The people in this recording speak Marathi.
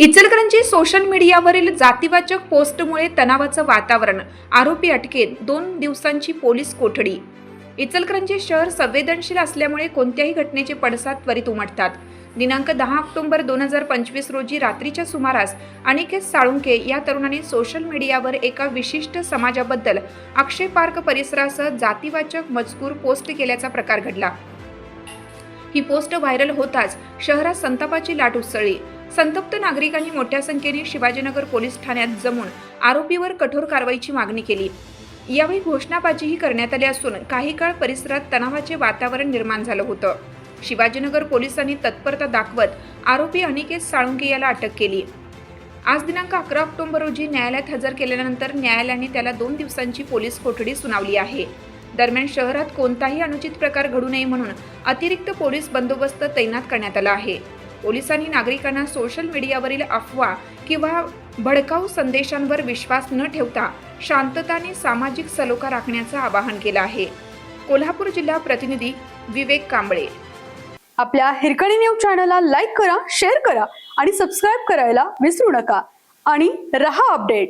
इचलकरंजी सोशल मीडियावरील जातीवाचक पोस्टमुळे तणावाचं वातावरण. आरोपी अटकेत दोन दिवसांची पोलीस कोठडी. इचलकरंजी शहर संवेदनशील असल्यामुळे कोणत्याही घटनेचे पडसाद त्वरित उमटतात. दिनांक दहा ऑक्टोबर दोन हजार पंचवीस रोजी रात्रीच्या सुमारास अनिकेत साळुंके या तरुणाने सोशल मीडियावर एका विशिष्ट समाजाबद्दल अक्षय पार्क परिसरासह जातीवाचक मजकूर पोस्ट केल्याचा प्रकार घडला. ही पोस्ट व्हायरल होताच शहरात संतापाची लाट उसळली. संतप्त नागरिकांनी मोठ्या संख्येने शिवाजीनगर पोलीस ठाण्यात जमून आरोपीवर कठोर कारवाईची मागणी केली. यावेळी घोषणाबाजीही करण्यात आली असून काही काळ परिसरात तणावाचे वातावरण निर्माण झालं होतं. शिवाजीनगर पोलिसांनी तत्परता दाखवत आरोपी अनिकेत साळुंके याला अटक केली. आज दिनांक अकरा ऑक्टोबर रोजी न्यायालयात हजर केल्यानंतर न्यायालयाने त्याला दोन दिवसांची पोलीस कोठडी सुनावली आहे. दरम्यान शहरात कोणताही अनुचित प्रकार घडू नये म्हणून अतिरिक्त पोलीस बंदोबस्त तैनात करण्यात आला आहे. पोलिसांनी नागरिकांना सोशल मीडियावरील अफवा किंवा भडकाऊ संदेशांवर विश्वास न ठेवता शांततेने सामाजिक सलोखा राखण्याचं आवाहन केलं आहे. कोल्हापूर जिल्हा प्रतिनिधी विवेक कांबळे. आपल्या हिरकणी न्यूज चॅनलला लाईक करा शेअर करा आणि सबस्क्राईब करायला विसरू नका. आणि रहा अपडेट.